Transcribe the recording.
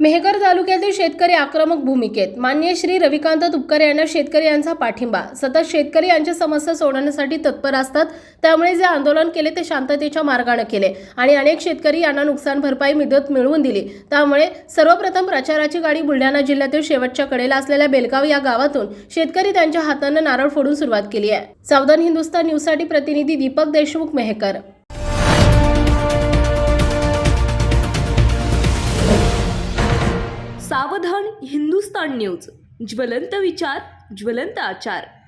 मेहकर तालुक्यातील शेतकरी आक्रमक भूमिकेत. मान्य श्री रविकांत तुपकर यांना शेतकरी यांचा पाठिंबा. सतत शेतकरी यांच्या समस्या सोडवण्यासाठी तत्पर असतात. त्यामुळे जे आंदोलन केले ते शांततेच्या मार्गाने केले आणि अनेक शेतकरी यांना नुकसान भरपाई मदत मिळवून दिली. त्यामुळे सर्वप्रथम प्रचाराची गाडी बुलढाणा जिल्ह्यातील शेवटच्या कडेला असलेल्या बेलगाव या गावातून शेतकरी त्यांच्या हातानं नारळ फोडून सुरुवात केली आहे. सावधान हिंदुस्तान न्यूजसाठी प्रतिनिधी दीपक देशमुख मेहकर. सावधान हिंदुस्तान न्यूज. ज्वलंत विचार ज्वलंत आचार.